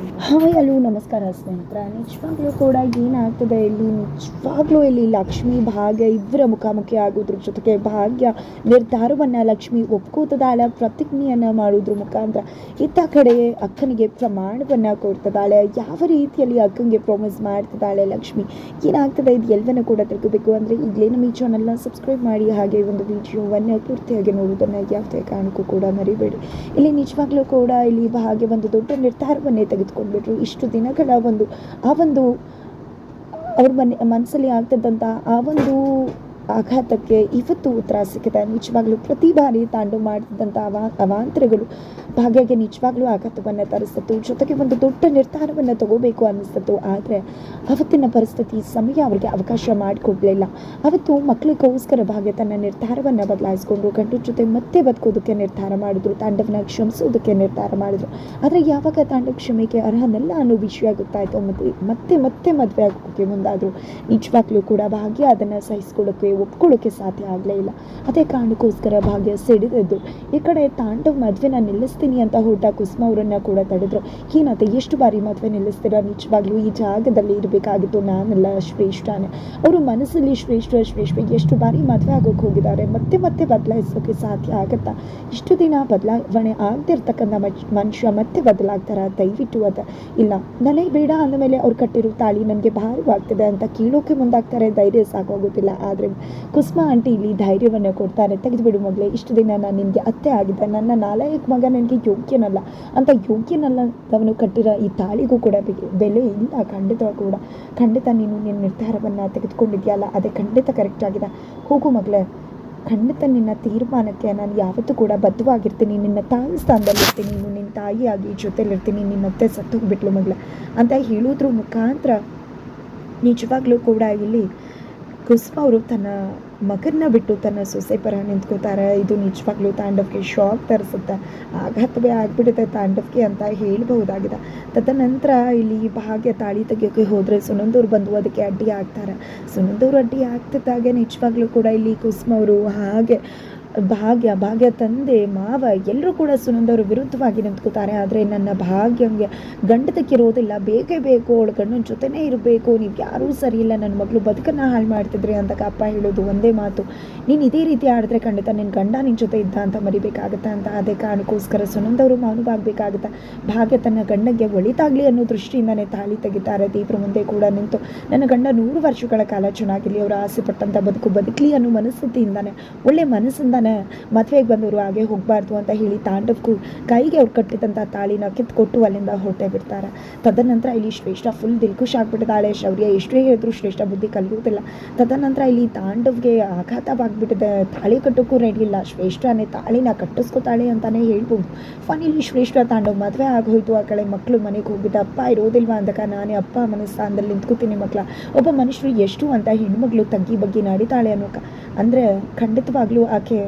Hi hello, ನಮಸ್ಕಾರ ಸ್ನೇಹಿತರ. ನಿಜವಾಗ್ಲೂ ಕೂಡ ಏನಾಗ್ತದೆ ಇಲ್ಲಿ? ನಿಜವಾಗ್ಲೂ ಇಲ್ಲಿ ಲಕ್ಷ್ಮಿ ಭಾಗ್ಯ ಇಬ್ಬರ ಮುಖಾಮುಖಿ ಆಗೋದ್ರ ಜೊತೆಗೆ ಭಾಗ್ಯ ನಿರ್ಧಾರವನ್ನು ಲಕ್ಷ್ಮಿ ಒಪ್ಕೋತದಾಳೆ ಪ್ರತಿಜ್ಞೆಯನ್ನು ಮಾಡೋದ್ರ ಮುಖಾಂತರ ಇತ್ತ ಕಡೆ ಅಕ್ಕನಿಗೆ ಪ್ರಮಾಣವನ್ನು ಕೊಡ್ತದಾಳೆ. ಯಾವ ರೀತಿಯಲ್ಲಿ ಅಕ್ಕನಿಗೆ ಪ್ರಾಮಿಸ್ ಮಾಡ್ತದಾಳೆ ಲಕ್ಷ್ಮಿ? ಏನಾಗ್ತದೆ? ಇದು ಎಲ್ಲವನ್ನೂ ಕೂಡ ತಿಳ್ಕೋಬೇಕು. ಅಂದರೆ ಈಗಲೇ ನಮ್ಮ ಈ ಚಾನಲ್ನ ಸಬ್ಸ್ಕ್ರೈಬ್ ಮಾಡಿ, ಹಾಗೆ ಒಂದು ವಿಡಿಯೋವನ್ನು ಪೂರ್ತಿಯಾಗಿ ನೋಡೋದನ್ನು ಯಾವುದೇ ಕಾರಣಕ್ಕೂ ಕೂಡ ಮರಿಬೇಡಿ. ಇಲ್ಲಿ ನಿಜವಾಗ್ಲೂ ಕೂಡ ಇಲ್ಲಿ ಭಾಗ್ಯ ಒಂದು ದೊಡ್ಡ ನಿರ್ಧಾರವನ್ನೇ ತೆಗೆದುಕೊಂಡ್ಬಿಟ್ರು ಇಷ್ಟು ದಿನಗಳ ಒಂದು ಆ ಒಂದು ಅವ್ರ ಮನೆ ಮನಸ್ಸಲ್ಲಿ ಆಗ್ತಿದ್ದಂಥ ಆ ಒಂದು ಆಘಾತಕ್ಕೆ ಇವತ್ತು ಉತ್ತರ ಸಿಕ್ಕಿದೆ. ನಿಜವಾಗ್ಲೂ ಪ್ರತಿ ಬಾರಿ ತಾಂಡು ಮಾಡಿದಂಥ ಅವಾ, ಅವಾಂತರಗಳು ಭಾಗ್ಯಗೆ ನಿಜವಾಗ್ಲೂ ಆಘಾತವನ್ನು ತರಿಸ್ತು ಜೊತೆಗೆ ಒಂದು ದೊಡ್ಡ ನಿರ್ಧಾರವನ್ನು ತಗೋಬೇಕು ಅನ್ನಿಸ್ತು ಆದರೆ ಅವತ್ತಿನ ಪರಿಸ್ಥಿತಿ ಸಮಯ ಅವರಿಗೆ ಅವಕಾಶ ಮಾಡಿಕೊಡ್ಲಿಲ್ಲ. ಅವತ್ತು ಮಕ್ಕಳಿಗೋಸ್ಕರ ಭಾಗ್ಯ ತನ್ನ ನಿರ್ಧಾರವನ್ನು ಬದಲಾಯಿಸ್ಕೊಂಡು ಗಂಡು ಜೊತೆ ಮತ್ತೆ ಬದುಕೋದಕ್ಕೆ ನಿರ್ಧಾರ ಮಾಡಿದ್ರು. ತಾಂಡವನ ಕ್ಷಮಿಸೋದಕ್ಕೆ ನಿರ್ಧಾರ ಮಾಡಿದ್ರು. ಆದರೆ ಯಾವಾಗ ತಾಂಡವ ಕ್ಷಮೆಗೆ ಅರ್ಹನಲ್ಲ ಅನ್ನೋ ವಿಷಯ ಗೊತ್ತಾಯಿತು. ಮತ್ತೆ ಮತ್ತೆ ಮತ್ತೆ ಮದುವೆ ಆಗೋಕ್ಕೆ ಮುಂದಾದರು. ನಿಜವಾಗ್ಲೂ ಕೂಡ ಭಾಗ್ಯ ಅದನ್ನು ಸಹಿಸ್ಕೊಳ್ಳೋಕ್ಕೆ ಒಪ್ಕೊಳ್ಳೋಕ್ಕೆ ಸಾಧ್ಯ ಆಗಲೇ ಇಲ್ಲ. ಅದೇ ಕಾರಣಕ್ಕೋಸ್ಕರ ಭಾಗ್ಯ ಸಿಡಿದಿದ್ದು. ಈ ಕಡೆ ತಾಂಡವ್ ಮದುವೆನ ನಿಲ್ಲಿಸ್ತೀನಿ ಅಂತ ಹೊರಟ ಕುಸುಮ ಅವರನ್ನು ಕೂಡ ತಡೆದ್ರು. ಏನಂತ ಎಷ್ಟು ಬಾರಿ ಮದುವೆ ನಿಲ್ಲಿಸ್ತೀರಾ? ನಿಜವಾಗ್ಲೂ ಈ ಜಾಗದಲ್ಲಿ ಇರಬೇಕಾಗಿತ್ತು. ನಾನೆಲ್ಲ ಶ್ರೇಷ್ಠನೇ. ಅವರು ಮನಸ್ಸಲ್ಲಿ ಶ್ರೇಷ್ಠ ಶ್ರೇಷ್ಠ, ಎಷ್ಟು ಬಾರಿ ಮದುವೆ ಆಗೋಕ್ಕೆ ಹೋಗಿದ್ದಾರೆ. ಮತ್ತೆ ಮತ್ತೆ ಬದಲಾಯಿಸೋಕ್ಕೆ ಸಾಧ್ಯ ಆಗುತ್ತಾ? ಇಷ್ಟು ದಿನ ಬದಲಾವಣೆ ಆಗದಿರ್ತಕ್ಕಂಥ ಮನುಷ್ಯ ಮತ್ತೆ ಬದಲಾಗ್ತಾರ? ದಯವಿಟ್ಟು ಅದ. ಇಲ್ಲ. ನನಗೆ ಬೇಡ ಅಂದಮೇಲೆ ಅವ್ರು ಕಟ್ಟಿರೋ ತಾಳಿ ನನಗೆ ಭಾರವಾಗ್ತದೆ ಅಂತ ಕೀಳೋಕೆ ಮುಂದಾಗ್ತಾರೆ. ಧೈರ್ಯ ಸಾಕಾಗೋದಿಲ್ಲ. ಆದರೆ ಕುಸುಮ ಆಂಟಿ ಇಲ್ಲಿ ಧೈರ್ಯವನ್ನು ಕೊಡ್ತಾರೆ. ತೆಗೆದುಬಿಡು ಮಗಳೇ, ಇಷ್ಟು ದಿನ ನಾನು ನಿನಗೆ ಅತ್ತೆ ಆಗಿದ್ದೆ. ನನ್ನ ನಾಲಾಯಕ್ ಮಗ ನನಗೆ ಯೋಗ್ಯನಲ್ಲ. ಅಂತ ಯೋಗ್ಯನಲ್ಲ ಅವನು ಕಟ್ಟಿರೋ ಈ ತಾಳಿಗೂ ಕೂಡ ಬೆಲೆ ಇಲ್ಲ. ಖಂಡಿತ ಕೂಡ. ಖಂಡಿತ ನೀನು ನಿನ್ನ ನಿರ್ಧಾರವನ್ನು ತೆಗೆದುಕೊಂಡಿದ್ಯಲ್ಲ ಅದೇ ಖಂಡಿತ ಕರೆಕ್ಟ್ ಆಗಿದೆ. ಹೋಗು ಮಗಳೇ. ಖಂಡಿತ ನಿನ್ನ ತೀರ್ಮಾನಕ್ಕೆ ನಾನು ಯಾವತ್ತೂ ಕೂಡ ಬದ್ಧವಾಗಿರ್ತೀನಿ. ನಿನ್ನ ತಾಯಿ ಸ್ಥಾನದಲ್ಲಿರ್ತೀನಿ. ನೀನು ನಿನ್ನ ತಾಯಿಯಾಗಿ ಜೊತೆಲಿರ್ತೀನಿ. ನಿನ್ನತ್ತೆ ಸತ್ತು ಹೋಗ್ಬಿಟ್ಲು ಮಗಳ. ಅಂತ ಹೇಳೋದ್ರ ಮುಖಾಂತರ ನಿಜವಾಗ್ಲೂ ಕೂಡ ಇಲ್ಲಿ ಕುಸುಮ ಅವರು ತನ್ನ ಮಗನ್ನ ಬಿಟ್ಟು ತನ್ನ ಸೊಸೆ ಪರ ನಿಂತ್ಕೋತಾರೆ ಇದು ನಿಜವಾಗ್ಲೂ ತಾಂಡವ್ಗೆ ಶಾಕ್ ತರಿಸುತ್ತೆ. ಆಘಾತವೇ ಆಗ್ಬಿಡುತ್ತೆ ತಾಂಡವ್ಗೆ ಅಂತ ಹೇಳಬಹುದಾಗಿದೆ. ತದನಂತರ ಇಲ್ಲಿ ಭಾಗ್ಯ ತಾಳಿ ತೆಗಿಯೋಕೆ ಹೋದರೆ ಸುನಂದೂರು ಬಂದು ಅದಕ್ಕೆ ಅಡ್ಡಿ ಆಗ್ತಾರೆ. ಸುನಂದೂರು ಅಡ್ಡಿ ಆಗ್ತಿದ್ದಾಗೆ ನಿಜವಾಗ್ಲೂ ಕೂಡ ಇಲ್ಲಿ ಕುಸುಮ ಅವರು ಹಾಗೆ ಭಾಗ್ಯ ಭಾಗ್ಯ ತಂದೆ, ಮಾವ, ಎಲ್ಲರೂ ಕೂಡ ಸುನಂದವ್ರ ವಿರುದ್ಧವಾಗಿ ನಿಂತ್ಕೋತಾರೆ ಆದರೆ ನನ್ನ ಭಾಗ್ಯಂಗೆ ಗಂಡದಕ್ಕಿರೋದಿಲ್ಲ ಬೇಕೇ ಬೇಕು, ಅವಳು ಗಂಡನ ಜೊತೆನೇ ಇರಬೇಕು. ನೀವು ಯಾರೂ ಸರಿ ಇಲ್ಲ, ನನ್ನ ಮಗಳು ಬದುಕನ್ನು ಹಾಳು ಮಾಡ್ತಿದ್ರಿ ಅಂತ ಅಪ್ಪ ಹೇಳೋದು ಒಂದೇ ಮಾತು. ನೀನು ಇದೇ ರೀತಿ ಆಡಿದ್ರೆ ಖಂಡಿತ ನಿನ್ನ ಗಂಡ ನಿನ್ನ ಜೊತೆ ಇದ್ದ ಅಂತ ಮರಿಬೇಕಾಗತ್ತೆ ಅಂತ ಅದೇ ಕಾರಣಕ್ಕೋಸ್ಕರ ಸುನಂದವರು ಮೌನವಾಗಬೇಕಾಗತ್ತೆ. ಭಾಗ್ಯ ತನ್ನ ಗಂಡಗೆ ಒಳಿತಾಗಲಿ ಅನ್ನೋ ದೃಷ್ಟಿಯಿಂದನೇ ತಾಳಿ ತೆಗಿತಾರೆ. ದೇವ್ರ ಮುಂದೆ ಕೂಡ ನಿಂತು ನನ್ನ ಗಂಡ ನೂರು ವರ್ಷಗಳ ಕಾಲ ಚೆನ್ನಾಗಿರಲಿ, ಅವರು ಆಸೆ ಪಟ್ಟಂಥ ಬದುಕು ಬದುಕಲಿ ಅನ್ನೋ ಮನಸ್ಥಿತಿಯಿಂದಾನೆ, ಒಳ್ಳೆ ಮನಸ್ಸಿಂದಾನೆ ಮದುವೆಗೆ ಬಂದವರು ಹಾಗೆ ಹೋಗಬಾರ್ದು ಅಂತ ಹೇಳಿ ತಾಂಡವಕ್ಕೂ ಕೈಗೆ ಅವ್ರು ಕಟ್ಟಿದಂಥ ತಾಳಿನ ಕಿತ್ಕೊಟ್ಟು ಅಲ್ಲಿಂದ ಹೊರಟೆ ಬಿಡ್ತಾರೆ. ತದನಂತರ ಇಲ್ಲಿ ಶ್ರೇಷ್ಠ ಫುಲ್ ದಿಲ್ಖುಷ್ ಆಗಿಬಿಟ್ಟಿದ್ದಾಳೆ ಶೌರ್ಯ ಎಷ್ಟೇ ಹೇಳಿದ್ರು ಶ್ರೇಷ್ಠ ಬುದ್ಧಿ ಕಲಿಯೋದಿಲ್ಲ ತದನಂತರ ಇಲ್ಲಿ ತಾಂಡವ್ಗೆ ಆಘಾತವಾಗ್ಬಿಟ್ಟಿದೆ. ತಾಳಿ ಕಟ್ಟೋಕ್ಕೂ ರೆಡಿ ಇಲ್ಲ. ಶ್ರೇಷ್ಠನೇ ತಾಳಿನ ಕಟ್ಟಿಸ್ಕೊತಾಳೆ ಅಂತಲೇ ಹೇಳ್ಬೋದು. ಫನಿಲಿ ಶ್ರೇಷ್ಠ ತಾಂಡವ್ ಮದುವೆ ಆಗೋಯ್ತು. ಆ ಕಡೆ ಮಕ್ಕಳು ಮನೆಗೆ ಹೋಗ್ಬಿಟ್ಟು, ಅಪ್ಪ ಇರೋದಿಲ್ವಾ ಅಂದಾಗ ನಾನೇ ಅಪ್ಪ ಮನೆ ಸ್ಥಾನದಲ್ಲಿ ನಿಂತ್ಕೋತೀನಿ ಮಕ್ಕಳ ಒಬ್ಬ ಮನುಷ್ಯರು ಎಷ್ಟು ಅಂತ ಹೆಣ್ಮಗಳು ತಂಗಿ ಬಗ್ಗೆ ನಡೀತಾಳೆ ಅನ್ನೋಕ. ಅಂದರೆ ಖಂಡಿತವಾಗ್ಲೂ ಆಕೆ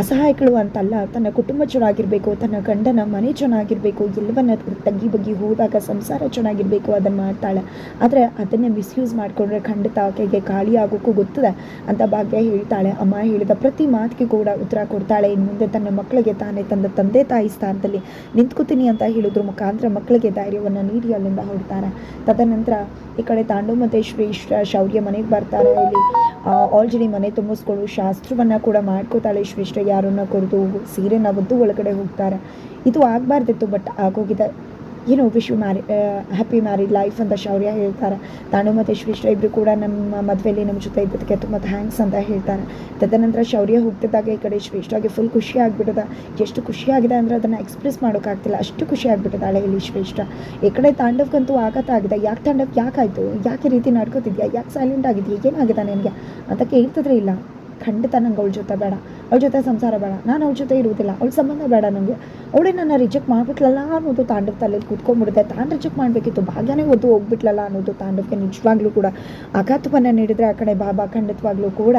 ಅಸಹಾಯಕಳು ಅಂತಲ್ಲ ತನ್ನ ಕುಟುಂಬ ಚೆನ್ನಾಗಿರಬೇಕು, ತನ್ನ ಗಂಡನ ಮನೆ ಚೆನ್ನಾಗಿರಬೇಕು, ಎಲ್ಲವನ್ನ ತಗ್ಗಿ ಬಗ್ಗಿ ಹೋದಾಗ ಸಂಸಾರ ಚೆನ್ನಾಗಿರಬೇಕು, ಅದನ್ನು ಮಾಡ್ತಾಳೆ. ಆದರೆ ಅದನ್ನೇ ಮಿಸ್ಯೂಸ್ ಮಾಡಿಕೊಂಡ್ರೆ ಖಂಡಿತ ಆಕೆಗೆ ಖಾಲಿ ಆಗೋಕ್ಕೂ ಗೊತ್ತದೆ ಅಂತ ಭಾಗ್ಯ ಹೇಳ್ತಾಳೆ. ಅಮ್ಮ ಹೇಳಿದ ಪ್ರತಿ ಮಾತಿಗೆ ಕೂಡ ಉತ್ತರ ಕೊಡ್ತಾಳೆ. ಇನ್ನು ಮುಂದೆ ತನ್ನ ಮಕ್ಕಳಿಗೆ ತಾನೇ ತನ್ನ ತಂದೆ ತಾಯಿ ಸ್ಥಾನದಲ್ಲಿ ನಿಂತ್ಕೋತೀನಿ ಅಂತ ಹೇಳಿದ್ರ. ಮುಖಾಂತರ ಮಕ್ಕಳಿಗೆ ಧೈರ್ಯವನ್ನು ನೀಡಿ ಅಲ್ಲಿಂದ ಹೊರಡ್ತಾರೆ ತದನಂತರ ಈ ಕಡೆ ತಾಂಡು ಮತ್ತು ಶ್ರೇಷ್ಠ ಶೌರ್ಯ ಮನೆಗೆ ಬರ್ತಾರೆ. ಇಲ್ಲಿ ಆಲ್ರೆಡಿ ಮನೆ ತುಂಬಿಸ್ಕೊಳ್ಳೋ ಶಾಸ್ತ್ರವನ್ನು ಕೂಡ ಮಾಡ್ಕೋತಾಳೆ ಶ್ರೇಷ್ಠ ಯಾರನ್ನ ಕೊಡ್ದು ಸೀರೆನ ಒದ್ದು ಒಳಗಡೆ ಹೋಗ್ತಾರೆ. ಇದು ಆಗಬಾರ್ದಿತ್ತು ಬಟ್ ಆಗೋಗಿದೆ. ಏನು wish you marry happy married life ಅಂತ ಶೌರ್ಯ ಹೇಳ್ತಾರೆ. ತಾನು ಮತ್ತು ಶ್ರೇಷ್ಠ ಇಬ್ಬರು ಕೂಡ ನಮ್ಮ ಮದುವೆಯಲ್ಲಿ ನಮ್ಮ ಜೊತೆ ಇದ್ದದಕ್ಕೆ ತುಂಬ ಥ್ಯಾಂಕ್ಸ್ ಅಂತ ಹೇಳ್ತಾರೆ. ತದನಂತರ ಶೌರ್ಯ ಹೋಗ್ತಿದ್ದಾಗ ಈ ಕಡೆ ಶ್ರೇಷ್ಠಗೆ ಫುಲ್ ಖುಷಿ ಆಗಿಬಿಟ್ಟದ ಎಷ್ಟು ಆಗಿದೆ ಅಂದರೆ ಅದನ್ನು ಎಕ್ಸ್ಪ್ರೆಸ್ ಮಾಡೋಕ್ಕಾಗ್ತಿಲ್ಲ ಅಷ್ಟು ಖುಷಿ ಆಗ್ಬಿಟ್ಟಿದ್ದಾಳೆ ಇಲ್ಲಿ ಶ್ರೇಷ್ಠ. ಈ ಕಡೆ ತಾಂಡವ್ಗಂತೂ ಆಗಿದೆ. ಯಾಕೆ ತಾಂಡವ್ ಯಾಕಾಯಿತು ಯಾಕೆ ರೀತಿ ನಡ್ಕೋತಿದ್ಯಾ? ಯಾಕೆ ಸೈಲೆಂಟ್ ಆಗಿದೆಯಾ? ಏನಾಗಿದೆ ನನಗೆ? ಅಂತ ಕೇಳ್ತಿದ್ರೆ ಇಲ್ಲ. ಖಂಡಿತ ನಂಗೆ ಅವಳ ಜೊತೆ ಬೇಡ. ಅವಳ ಜೊತೆ ಸಂಸಾರ ಬೇಡ. ನಾನು ಅವಳ ಜೊತೆ ಇರುವುದಿಲ್ಲ ಅವಳ ಸಂಬಂಧ ಬೇಡ ನನಗೆ ಅವಳೇ ನನ್ನ ರಿಜೆಕ್ಟ್ ಮಾಡ್ಬಿಟ್ಲಲ್ಲ ಅನ್ನೋದು ತಾಂಡವ್ ತಲೆಯಲ್ಲಿ ಕೂತ್ಕೊಂಡ್ಬಿಡುತ್ತೆ. ತಾನು ರಿಜೆಕ್ಟ್ ಮಾಡಬೇಕಿತ್ತು. ಭಾಗ್ಯನೇ ಒದ್ದು ಹೋಗ್ಬಿಟ್ಲಲ್ಲ ಅನ್ನೋದು ತಾಂಡವ್ಗೆ ನಿಜವಾಗ್ಲೂ ಕೂಡ. ಆಘಾತವನ್ನು ನೀಡಿದರೆ ಆ ಕಡೆ ಬಾಬಾ ಖಂಡಿತವಾಗ್ಲೂ ಕೂಡ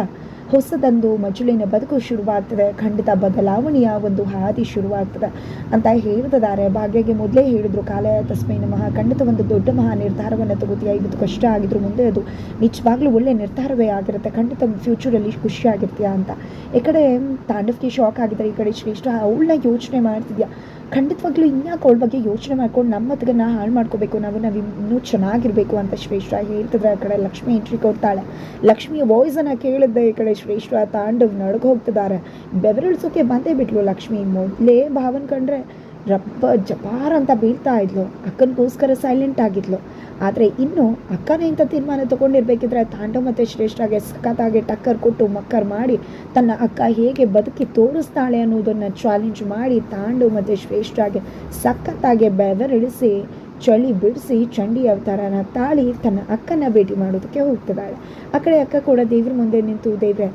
ಹೊಸದೊಂದು ಮಜುಳಿನ ಬದುಕು ಶುರುವಾಗ್ತದೆ. ಖಂಡಿತ ಬದಲಾವಣೆಯ ಒಂದು ಹಾದಿ ಶುರುವಾಗ್ತದೆ. ಅಂತ ಹೇಳ್ತಿದ್ದಾರೆ ಭಾಗ್ಯಗೆ ಮೊದಲೇ ಹೇಳಿದ್ರು, ಕಾಲ ತಸ್ಮೈನ ಮಹಾ ಖಂಡಿತ ಒಂದು ದೊಡ್ಡ ಮಹಾ ನಿರ್ಧಾರವನ್ನು ತಗೋತೀಯ. ಇವತ್ತು ಕಷ್ಟ ಆಗಿದ್ರು ಮುಂದೆ ಅದು ನಿಜವಾಗ್ಲೂ ಒಳ್ಳೆ ನಿರ್ಧಾರವೇ ಆಗಿರುತ್ತೆ. ಖಂಡಿತ ಫ್ಯೂಚರಲ್ಲಿ ಖುಷಿಯಾಗಿರ್ತೀಯ ಅಂತ. ಈ ಕಡೆ ತಾಂಡವಕ್ಕೆ ಶಾಕ್ ಆಗಿದ್ದಾರೆ. ಈ ಕಡೆ ಶ್ರೇಷ್ಠ, ಅವಳನ್ನ ಯೋಚನೆ ಮಾಡ್ತಿದ್ಯಾ? ಖಂಡಿತವಾಗ್ಲೂ ಇನ್ಯಾಕೆ ಅವಳ ಬಗ್ಗೆ ಯೋಚನೆ ಮಾಡ್ಕೊಂಡು ನಮ್ಮ ನಾ ಹಾಳು ಮಾಡ್ಕೋಬೇಕು, ನಾವು ನಾವು ಇನ್ನೂ ಚೆನ್ನಾಗಿರಬೇಕು ಅಂತ ಶ್ರೇಷ್ಠ ಹೇಳ್ತಿದ್ರೆ ಆ ಕಡೆ ಲಕ್ಷ್ಮಿ ಎಂಟ್ರಿ ಕೊಡ್ತಾಳೆ. ಲಕ್ಷ್ಮಿಯ ವಾಯ್ಸನ್ನು ಕೇಳಿದ್ದೆ ಈ ಕಡೆ ಶ್ರೇಷ್ಠ ತಾಂಡವ್ ನಡ್ಗೆ ಹೋಗ್ತಿದ್ದಾರೆ ಬೆವರಿಳಿಸೋಕೆ ಬಂದೇ ಬಿಟ್ಲು ಲಕ್ಷ್ಮಿ. ಮೊದಲೇ ಭಾವನ್ ಕಂಡ್ರೆ ರಬ್ಬ ಜಪಾರ್ ಅಂತ ಬೀಳ್ತಾ ಇದ್ಲು. ಅಕ್ಕನಿಗೋಸ್ಕರ ಸೈಲೆಂಟ್ ಆಗಿದ್ಲು. ಆದರೆ ಇನ್ನು ಅಕ್ಕನೇ ಇಂಥ ತೀರ್ಮಾನ ತಗೊಂಡಿರ್ಬೇಕಿದ್ರೆ ತಾಂಡವ್ ಮತ್ತು ಶ್ರೇಷ್ಠಗೆ ಸಖತ್ತಾಗಿ ಟಕ್ಕರ್ ಕೊಟ್ಟು ಮಕ್ಕರ್ ಮಾಡಿ ತನ್ನ ಅಕ್ಕ ಹೇಗೆ ಬದುಕಿ ತೋರಿಸ್ತಾಳೆ ಅನ್ನೋದನ್ನು ಚಾಲೆಂಜ್ ಮಾಡಿ ತಾಂಡು ಮತ್ತು ಶ್ರೇಷ್ಠಾಗೆ ಸಖತ್ತಾಗಿ ಬೆವರಿಳಿಸಿ, ಚಳಿ ಬಿಡಿಸಿ ಚಂಡಿ ಅವತಾರನ ತಾಳಿ ತನ್ನ ಅಕ್ಕನ ಭೇಟಿ ಮಾಡೋದಕ್ಕೆ ಹೋಗ್ತಿದ್ದಾಳೆ. ಆ ಕಡೆ ಅಕ್ಕ ಕೂಡ ದೇವ್ರ ಮುಂದೆ ನಿಂತು, ದೇವ್ರೆ,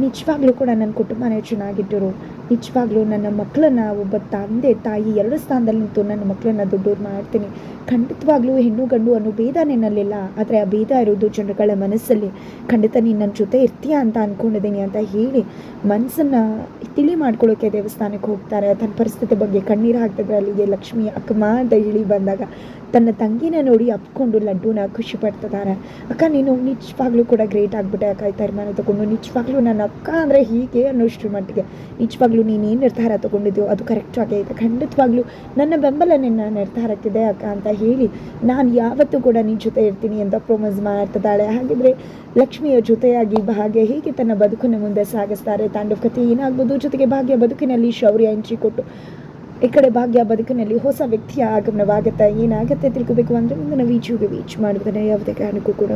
ನಿಜವಾಗ್ಲೂ ಕೂಡ ನನ್ನ ಕುಟುಂಬನೇ ಚೆನ್ನಾಗಿಟ್ಟರು ನಿಜವಾಗ್ಲೂ ನನ್ನ ಮಕ್ಕಳನ್ನ ಒಬ್ಬ ತಂದೆ, ತಾಯಿ ಎರಡು ಸ್ಥಾನದಲ್ಲಿ ನಿಂತು ನನ್ನ ಮಕ್ಕಳನ್ನ ದೊಡ್ಡವ್ರು ಮಾಡ್ತೀನಿ. ಖಂಡಿತವಾಗ್ಲೂ ಹೆಣ್ಣು, ಗಂಡು ಅನ್ನೋ ಭೇದ ನಿನ್ನಲ್ಲಿಲ್ಲ. ಆದರೆ ಆ ಭೇದ ಇರೋದು ಜನಗಳ ಮನಸ್ಸಲ್ಲಿ. ಖಂಡಿತ ನೀನು ನನ್ನ ಜೊತೆ ಇರ್ತೀಯ ಅಂತ ಅಂದ್ಕೊಂಡಿದ್ದೀನಿ ಅಂತ ಹೇಳಿ ಮನಸ್ಸನ್ನು ತಿಳಿ ಮಾಡ್ಕೊಳ್ಳೋಕೆ ದೇವಸ್ಥಾನಕ್ಕೆ ಹೋಗ್ತಾರೆ. ತನ್ನ ಪರಿಸ್ಥಿತಿ ಬಗ್ಗೆ ಕಣ್ಣೀರು ಹಾಕ್ತಿದ್ರೆ ಅಲ್ಲಿಗೆ ಲಕ್ಷ್ಮಿ ಅಕ್ಕಮ್ಮ ಅಂತ ಹೇಳಿ ಬಂದಾಗ ತನ್ನ ತಂಗಿನ ನೋಡಿ ಅಪ್ಕೊಂಡು ಲಡ್ಡುನ ಖುಷಿ ಪಡ್ತಿದ್ದಾರೆ. ಅಕ್ಕ, ನೀನು ನಿಜವಾಗ್ಲೂ ಕೂಡ ಗ್ರೇಟ್ ಆಗಿಬಿಟ್ಟೆ ಅಕ್ಕ ಈ ತೀರ್ಮಾನ ತಗೊಂಡು. ನಿಜವಾಗ್ಲೂ ನನ್ನ ಅಕ್ಕ ಅಂದರೆ ಹೀಗೆ ಅನ್ನೋಷ್ಟ್ರ ಮಟ್ಟಿಗೆ. ನಿಜವಾಗ್ಲೂ ನೀನು ಏನು ನಿರ್ಧಾರ ತೊಗೊಂಡಿದ್ಯೋ ಅದು ಕರೆಕ್ಟಾಗಿ ಇದೆ. ಖಂಡಿತವಾಗ್ಲೂ ನನ್ನ ಬೆಂಬಲ ನಿನ್ನ ನಿರ್ಧಾರಕ್ಕಿದೆ ಅಕ್ಕ ಅಂತ ಹೇಳಿ ನಾನು ಯಾವತ್ತೂ ಕೂಡ ನಿನ್ನ ಜೊತೆ ಇರ್ತೀನಿ ಅಂತ ಪ್ರೊಮೋಸ್ ಮಾಡ್ತಿದ್ದಾಳೆ. ಹಾಗಿದ್ರೆ ಲಕ್ಷ್ಮಿಯ ಜೊತೆಯಾಗಿ ಭಾಗ್ಯ ಹೇಗೆ ತನ್ನ ಬದುಕನ್ನು ಮುಂದೆ ಸಾಗಿಸ್ತಾರೆ. ತಾಂಡವ್ ಕಥೆ ಏನಾಗ್ಬೋದು? ಜೊತೆಗೆ ಭಾಗ್ಯ ಬದುಕಿನಲ್ಲಿ ಶೌರ್ಯ ಎಂಟ್ರಿ ಕೊಟ್ಟು ಈ ಕಡೆ ಭಾಗ್ಯ ಬದುಕಿನಲ್ಲಿ ಹೊಸ ವ್ಯಕ್ತಿಯ ಆಗಮನವಾಗುತ್ತೆ. ಏನಾಗುತ್ತೆ ತಿಳ್ಕೋಬೇಕು ಅಂದರೆ ಮುಂದಿನ ವೀಚುಗೆ ವೀಚ್ ಮಾಡುವುದನ್ನು ಯಾವುದೇ ಕಾರಣಕ್ಕೂ ಕೂಡ